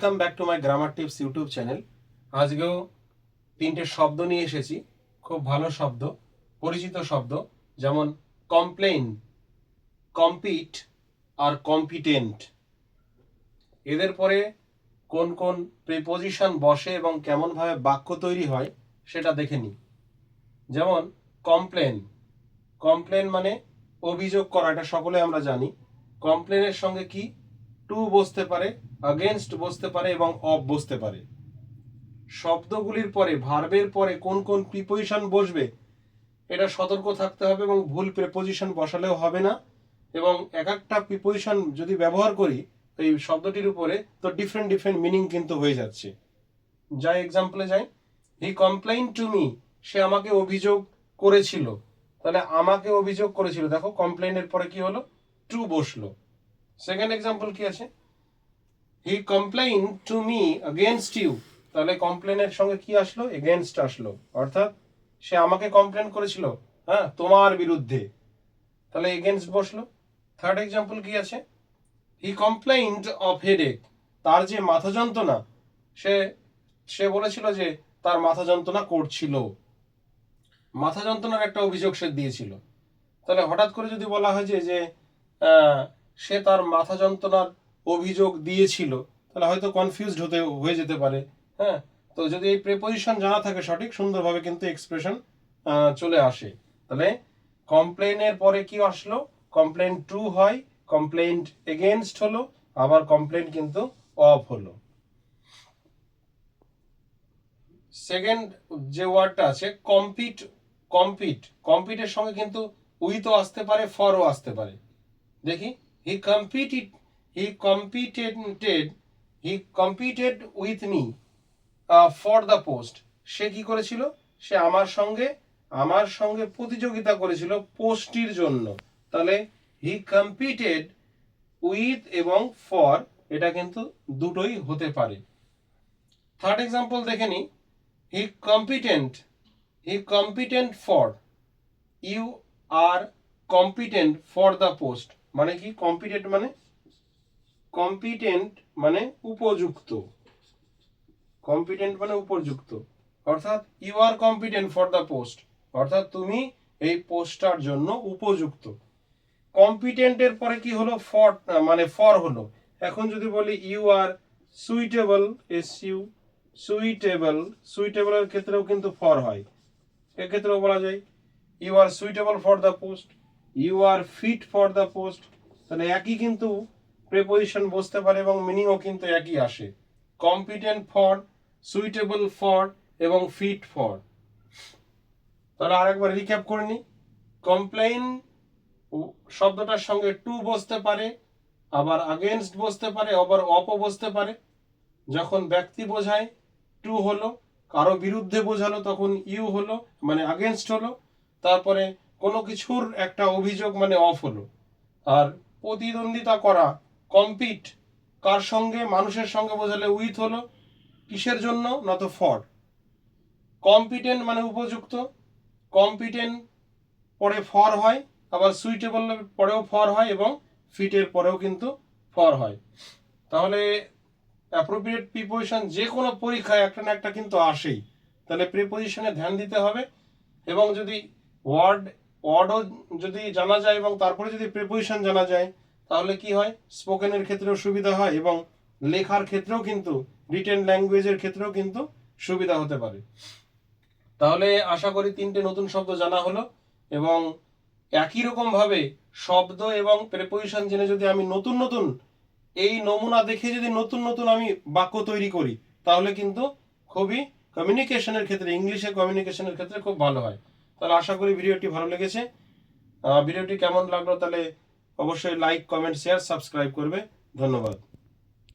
Welcome back to my grammar tips YouTube channel আজকেও তিনটে শব্দ নিয়ে এসেছি। খুব ভালো শব্দ, পরিচিত শব্দ, যেমন কমপ্লেন কম্পিট আর কম্পিটেন্ট এদের পরে কোন কোন প্রিপোজিশন বসে এবং কেমনভাবে বাক্য তৈরি হয় সেটা দেখে নিই। যেমন কমপ্লেন কমপ্লেন মানে অভিযোগ করা, এটা সকলে আমরা জানি। কমপ্লেনের সঙ্গে কি? টু বসতে পারে আগেনস্ট বসতে পারে এবং অফ বসতে পারে। শব্দগুলির পরে ভার্বের পরে কোন কোন প্রিপোজিশন বসবে, এটা সতর্ক থাকতে হবে এবং ভুল প্রিপোজিশন বসালেও হবে না। এবং এক একটা প্রিপোজিশন যদি ব্যবহার করি এই শব্দটির উপরে তো ডিফারেন্ট ডিফারেন্ট মিনিং কিন্তু হয়ে যাচ্ছে। যাই এক্সাম্পলে যাই হি কমপ্লেইন টু মি সে আমাকে অভিযোগ করেছিল। তাহলে আমাকে অভিযোগ করেছিল। দেখো কমপ্লেনের পরে কি হলো? টু বসল। সেকেন্ড এক্সাম্পল কি আছে? He complain to me against you তাহলে কমপ্লেনের সঙ্গে কি আসলো? এগেনস্ট আসলো। অর্থাৎ সে আমাকে কমপ্লেন করেছিল হ্যাঁ তোমার বিরুদ্ধে। তাহলে এগেনস্ট বসল। থার্ড এক্সাম্পল কি আছে? হি কমপ্লেইন্ড অফ হেডেক তার যে মাথা যন্ত্রণা, সে সে বলেছিল যে তার মাথা যন্ত্রণা করছিল। মাথা যন্ত্রণার একটা অভিযোগ সে দিয়েছিল। তাহলে হঠাৎ করে যদি বলা হয় যে সে তার মাথা যন্ত্রণার অভিযোগ দিয়েছিল, তাহলে হয়তো কনফিউজড হতে, হয়ে যেতে পারে হ্যাঁ? তো যদি এই প্রেপোজিশন জানা থাকে সঠিক, সুন্দরভাবে কিন্তু এক্সপ্রেশন চলে আসে। তাহলে কমপ্লেনের পরে কি আসলো? কমপ্লেন টু হয় কমপ্লেন এগেনস্ট হলো, আবার কমপ্লেন কিন্তু অফ হলো। সেকেন্ড যে ওয়ার্ডটা আছে কম্পিট কম্পিট কম্পিটের সঙ্গে কিন্তু উইথও আসতে পারে ফরও আসতে পারে। দেখি। He competed he competed he competed with me for the post সে কি করেছিল? সে আমার সঙ্গে আমার সঙ্গে প্রতিযোগিতা করেছিল পোস্টটির জন্য। তাহলে হি কম্পিটেড উইথ এবং ফর এটা কিন্তু দুটোই হতে পারে। থার্ড এক্সাম্পল দেখে নিই he competent he competent for you are competent for the post মানে কি? কম্পিটেন্ট মানে? কম্পিটেন্ট মানে উপযুক্ত। কম্পিটেন্ট মানে উপযুক্ত। অর্থাৎ you are competent for the post অর্থাৎ তুমি এই পোস্টটার জন্য উপযুক্ত। কম্পিটেন্টের পরে কি হলো? ফর মানে ফর হলো। এখন যদি বলি you are suitable as you suitable সুইটেবলের ক্ষেত্রেও কিন্তু ফর হয়। এক্ষেত্রেও বলা যায় you are suitable for the post you are fit for the post তাহলে একই কিন্তু প্রেপোজিশন বসতে পারে এবং মিনিংও কিন্তু একই আসে। কম্পিটেন্ট ফর সুইটেবল ফর এবং ফিট ফর তাহলে আরেকবার রিক্যাপ করে নিই কমপ্লেইন শব্দটার সঙ্গে টু বসতে পারে, আবার আগেনস্ট বসতে পারে, আবার অপও বসতে পারে। যখন ব্যক্তি বোঝায় টু হলো, কারও বিরুদ্ধে বোঝালো, তখন ইউ হলো মানে আগেনস্ট হলো। তারপরে কোনো কিছুর একটা অভিযোগ মানে অফ হলো। আর প্রতিদ্বন্দ্বিতা করা কম্পিট কার সঙ্গে, মানুষের সঙ্গে বোঝালে উইথ হলো, কিসের জন্য না তো ফর কম্পিটেন্ট মানে উপযুক্ত কম্পিটেন্ট পরে ফর হয়, আবার সুইটেবল পরেও ফর হয় এবং ফিটের পরেও কিন্তু ফর হয়। তাহলে অ্যাপ্রোপ্রিয়েট প্রিপোজিশন যে কোনো পরীক্ষায় একটা না একটা কিন্তু আসেই। তাহলে প্রিপোজিশনে ধ্যান দিতে হবে এবং যদি ওয়ার্ড ওয়ার্ডও যদি জানা যায় এবং তারপরে যদি প্রিপোজিশন জানা যায়, তাহলে কি হয়? স্পোকেনের ক্ষেত্রেও সুবিধা হয় এবং লেখার ক্ষেত্রেও কিন্তু রিটেন ল্যাঙ্গুয়েজের ক্ষেত্রেও কিন্তু সুবিধা হতে পারে। তাহলে আশা করি তিনটে নতুন শব্দ জানা হলো এবং একই রকম ভাবে শব্দ এবং প্রেপোজিশন জেনে যদি আমি নতুন নতুন, এই নমুনা দেখে যদি নতুন নতুন আমি বাক্য তৈরি করি, তাহলে কিন্তু খুবই কমিউনিকেশনের ক্ষেত্রে ইংলিশে কমিউনিকেশনের ক্ষেত্রে খুব ভালো হয়। তাহলে আশা করি ভিডিওটি ভালো লেগেছে। ভিডিওটি কেমন লাগল তাহলে অবশ্যই লাইক কমেন্ট শেয়ার সাবস্ক্রাইব করবে। ধন্যবাদ।